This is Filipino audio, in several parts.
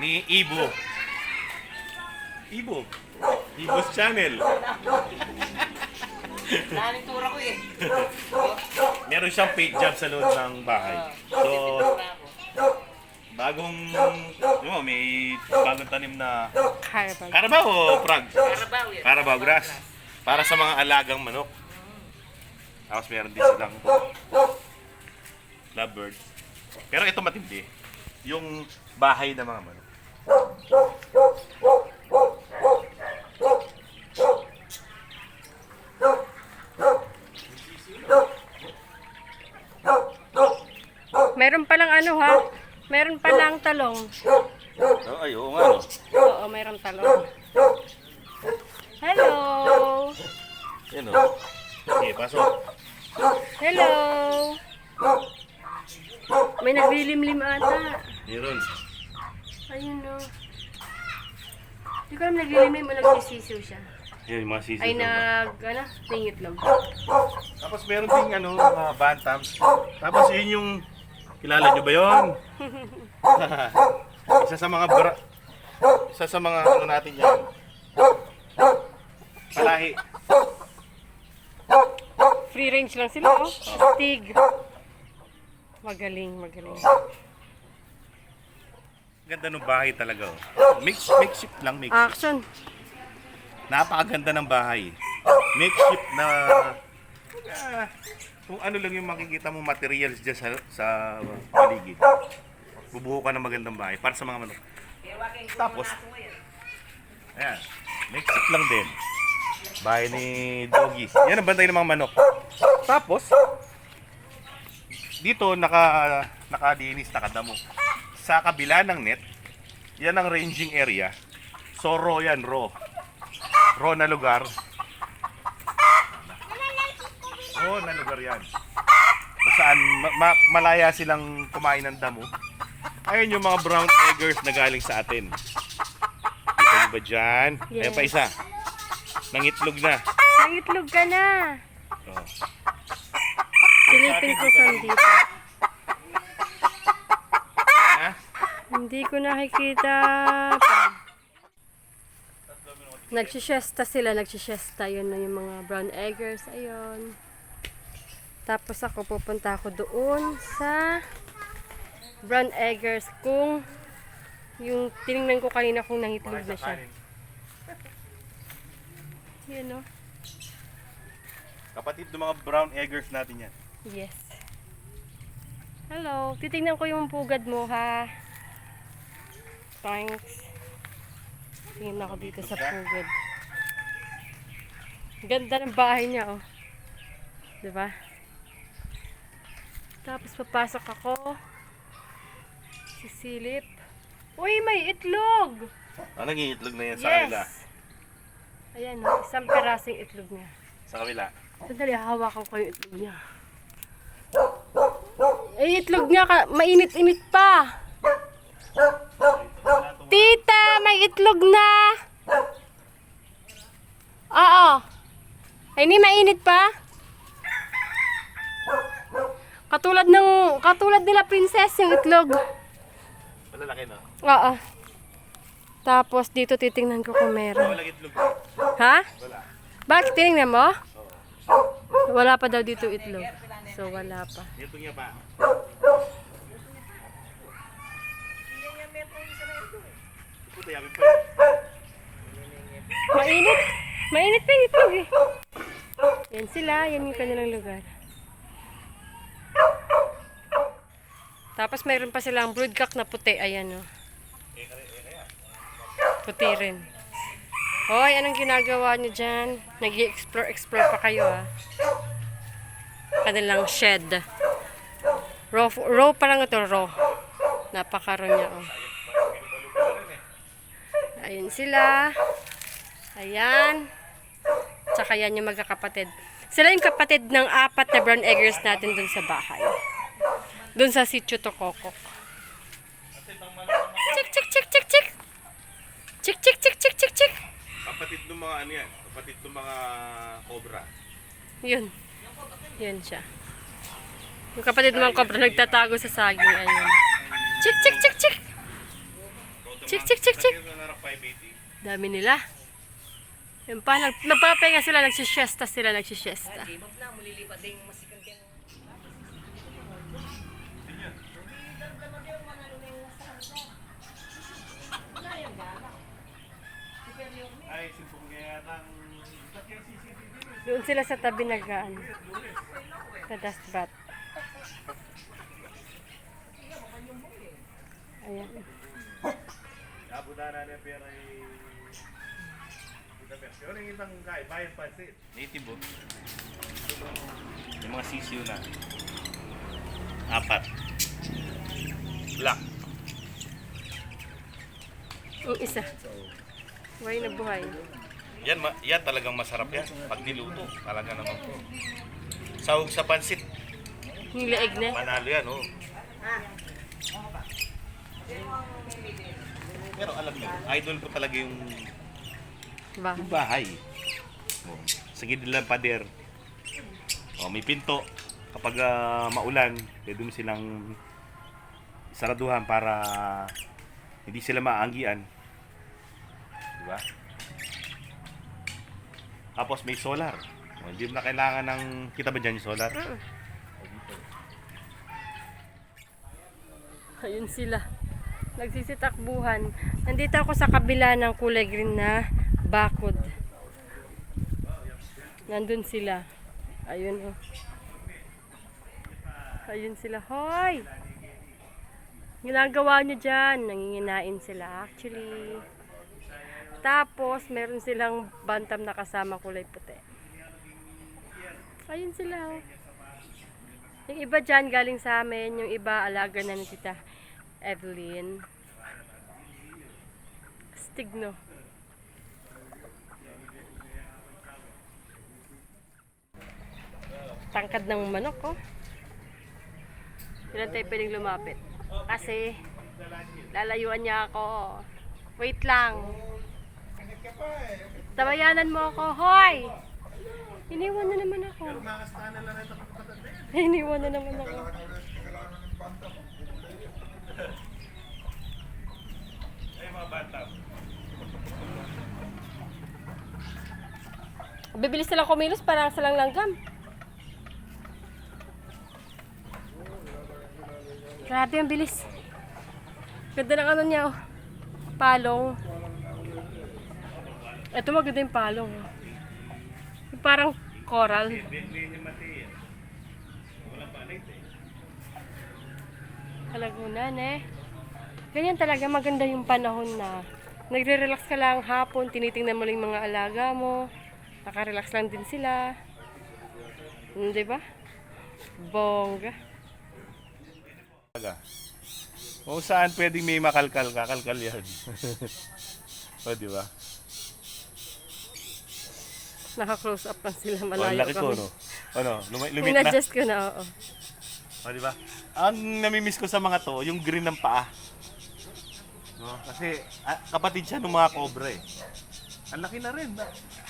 ni Ibo. Ibo. Ibo's channel. Lahaning tura ko eh. Meron siyang paid job sa loob ng bahay. So, bagong, di mo, may bagong tanim na Carabao. Carabao o Prague? Karabaw yan. Carabao grass. Para sa mga alagang manok. Tapos meron din silang lovebirds. Pero ito matindi. Yung bahay ng mga manok. Meron palang ano ha? Meron palang talong. Oh, ay, oo nga. no. Oo, meron talong. Hello! Yan o. Sige, pasok. Hello! May naglilimlim ata. Meron. Ayun no. Hindi ko alam naglilimlim o nagsisisiw siya. Yan, yung mga sisiw. Ay nag, ano, nangitlog. Tapos meron ding ano, mga bantams. Tapos yun yung, kilala nyo ba yun? isa sa mga bra... Isa sa mga ano natin yan. Palahi. Free range lang sila oh. Tig. Magaling, magaling. Ganda ng bahay talaga. Oh. Mix, makeshift lang, makeshift. Action. Napakaganda ng bahay. Makeshift na... ah, kung ano lang yung makikita mo materials dyan sa, sa paligid. Bubuo ka ng magandang bahay para sa mga manok. Tapos, ayan, makeshift lang din. Bahay ni Doggy. Yan ang bantay ng mga manok. Tapos, dito naka nakadinis, nakadamo. Sa kabila ng net, yan ang ranging area. So raw yan, raw. Raw na lugar. Raw na lugar yan. Kung saan ma- ma- malaya silang kumain ng damo. Ayun yung mga brown eggers na galing sa atin. Kita niyo ba dyan? Ayan pa Yes. isa. Nangitlog na. Nangitlog ka na. Oh. Silipin ko saan dito. Ha? Hindi ko nakikita. Nagsishesta sila, nagsishesta. Yun na yung mga brown eggers. Ayun. Tapos ako, pupunta ako doon sa brown eggers kung yung tiningnan ko kanina kung nangitlog na siya. Yan o. Kapatid ng mga brown eggers natin yan. Yes. Hello. Titingnan ko yung pugad mo, ha? Thanks. Tingnan ako dito sa pugad. Ganda ng bahay niya, oh. ba? Tapos papasok ako. Sisilip. Uy, may itlog! Ah, nangiitlog na yan sa kabila. Yes! Ayan, oh, isang perasing itlog niya. Sa kabila. Sandali, hawakan ko yung itlog niya. Eh, itlog niya, ka, mainit-init pa. Tita, may itlog na. Oo. Ay, ni mainit pa. Katulad ng, katulad nila princess yung itlog. Malalaki no? Oo. Tapos dito titingnan ko kung meron. Walang itlog. Ha? Wala. Bakit tinignan mo? Wala pa daw dito itlog. So, wala pa. Ito niya pa. Mainit. Mainit pa yung itlog eh. Yan sila. Yan yung kanilang lugar. Tapos mayroon pa silang broodcock na puti. Ayan o. Puti rin. Hoy, anong ginagawa niyo dyan? Nag-explore explore pa kayo ah. Kanilang shed. Raw, raw pa lang ito, raw. Napaka-raw niya oh. Ayun sila. Ayan. Tsaka yan yung magkakapatid. Sila yung kapatid ng apat na brown eggers natin dun sa bahay. Dun sa sitio Tokokok. Chik, chik, chik, chik, chik. Chik, chik, chik, chik, chik, chik. Kapatid ng mga ano yan. Kapatid ng mga cobra. Yun. Yun siya. Yung kapatid ng mga kobra nagtatago sa saging. Ayun. Chik, chik, chik, chik. Chik, chik, chik, chik. Dami nila. Yung pa, nag, nagpapahinga sila, nagsisiesta sila, nagsisiesta. Doon sila sa tabi nagaan. Sa dustbat. Ayan. Abuda na niya ay... Pero yung isang kay, bayan pansit. Native oh. Yung mga sisiyo na. Apat. Black. Yung isa. Buhay na buhay. Yan, ma- yan talagang masarap yan. Pag niluto, talaga naman po. Sahog sa pansit, Yung leeg na. manalo yan, oh. Pero alam niyo, idol ko talaga yung, Ba? yung bahay. Oh, sa gilid lang pader. Oh, may pinto. Kapag ah, maulan, pwede mo silang saraduhan para hindi sila maanggian. Di ba? Tapos may solar. Oh, hindi mo na kailangan ng... Kita ba dyan yung solar? Ayun sila. Nagsisitakbuhan. Nandito ako sa kabila ng kulay green na bakod. Nandun sila. Ayun oh. Ayun sila. Hoy! Ginagawa nyo dyan. Nanginginain sila actually. Tapos, meron silang bantam na kasama kulay puti. Ayun sila oh. Yung iba dyan galing sa amin, yung iba alaga na ni Tita Evelyn. Stigno. Tangkad ng manok, oh. Ilan tayo pwedeng lumapit? Kasi, lalayuan niya ako. Wait lang. Tabayanan mo ako, hoy! Iniwan na naman ako. Iniwan na naman ako. Ay, mga bata. Bibilis silang kumilos parang silang langgam. Grabe ang bilis. Ganda ng ano niya oh. Palong. Ito maganda yung palong. oh. Yung parang coral. Hindi. Kalagunan eh. Ganyan talaga maganda yung panahon na nagre-relax ka lang hapon, tinitingnan mo lang yung mga alaga mo. Nakarelax lang din sila. Hmm, di ba? Bongga. Talaga. Kung saan pwedeng may makalkal, kakalkal yan. o, di ba? Naka-close up lang sila O, malayo laki ko, kami. no? Ano, lumi- lumit na. In-adjust ko na, oo. O, di ba? Ang namimiss ko sa mga to, yung green ng paa. No? Kasi ah, kapatid siya ng mga cobra eh. Ang laki na rin. na-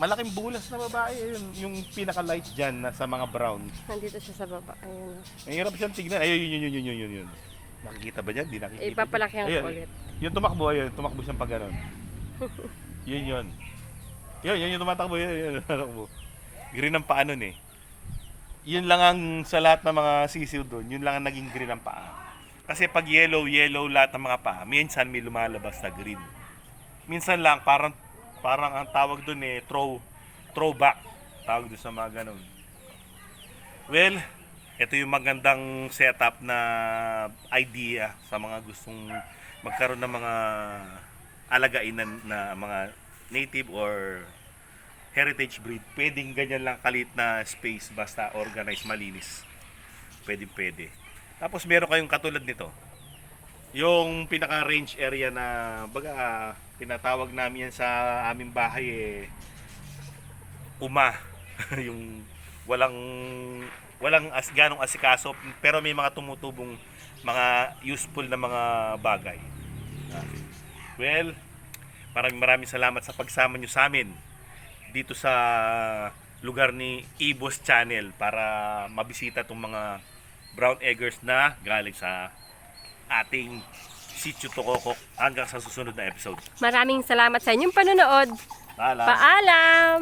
Malaking bulas na babae. Yun, yung pinaka-light dyan na sa mga brown. Nandito siya sa baba. Ayun. Ang hirap siyang tignan. Ayun, yun, yun, yun, yun, yun, yun. Nakikita ba dyan? Di nakikita. Eh, papalakihan ko Ayun, ulit. Yung tumakbo, ayun. Tumakbo siyang pag yun, yun. Yun, yun yung tumatakbo. Yun, yun, tumatakbo. Green ang paa nun eh. Yun lang ang sa lahat ng mga sisiw doon, yun lang ang naging green ang paa. Kasi pag yellow, yellow lahat ng mga paa, minsan may lumalabas na green. Minsan lang, parang, parang ang tawag doon eh, throw, throwback. Tawag doon sa mga ganun. Well, ito yung magandang setup na idea sa mga gustong magkaroon ng mga alagain na, na mga native or heritage breed. Pwedeng ganyan lang kalit na space basta organized, malinis. Pwede, pwede. Tapos meron kayong katulad nito. Yung pinaka-range area na baga ah, tinatawag namin yan sa aming bahay eh uma. yung walang walang as ganong asikaso pero may mga tumutubong mga useful na mga bagay. Ah. Well, maraming maraming salamat sa pagsama nyo sa amin dito sa lugar ni Ibos Channel para mabisita itong mga brown eggers na galing sa ating Sitio Tokokok hanggang sa susunod na episode. Maraming salamat sa inyong panonood. Paalam! Paalam!